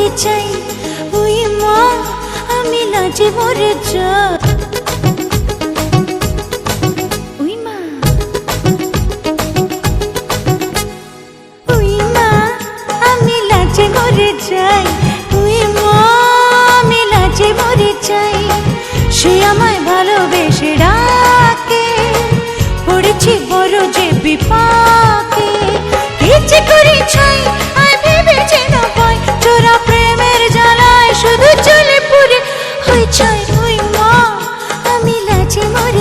মরে যাই। ওই মা। আমি লাজে মরে যাই। ওই মা, আমি যাই। সে আমায় ভালোবেসে ডাকে। পড়েছি বড় যে বিপাকে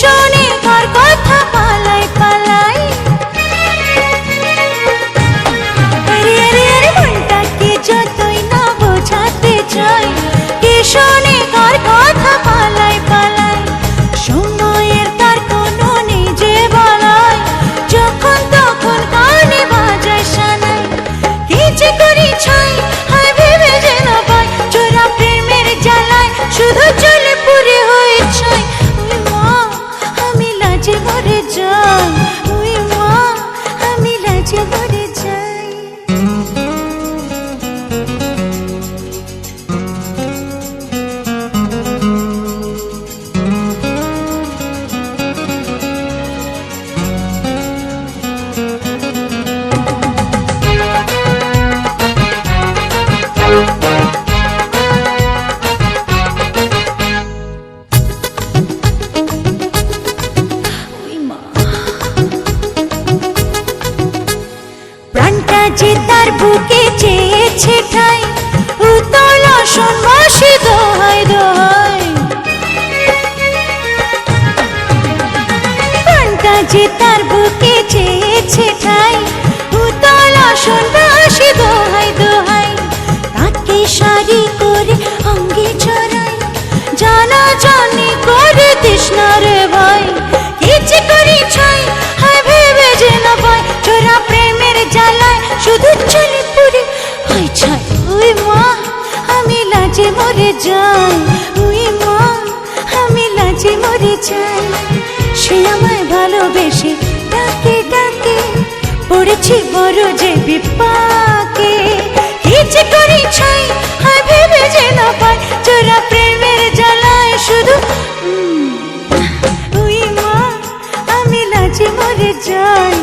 শোনে চেয়েছে ঠাই, উতল সন্ন্যাসী দোহাই দোহাই। প্রাণটা যে তার বুকে চেয়েছে ঠাই, উতল সন্ন্যাসী দোহাই দোহাই। তাকে শাড়ি করে অঙ্গে জানা জানি করে তৃষ্ণার ভাই যাই সে আমায় ভালোবেসে তাকে তাকে পড়েছি বড় যে বিপাকে। ইচ্ছে করি ছাই হায় ভেবে যে না পাই চোরা প্রেমের জ্বালায় শুধু উম, মা আমি লাজে মরে যাই।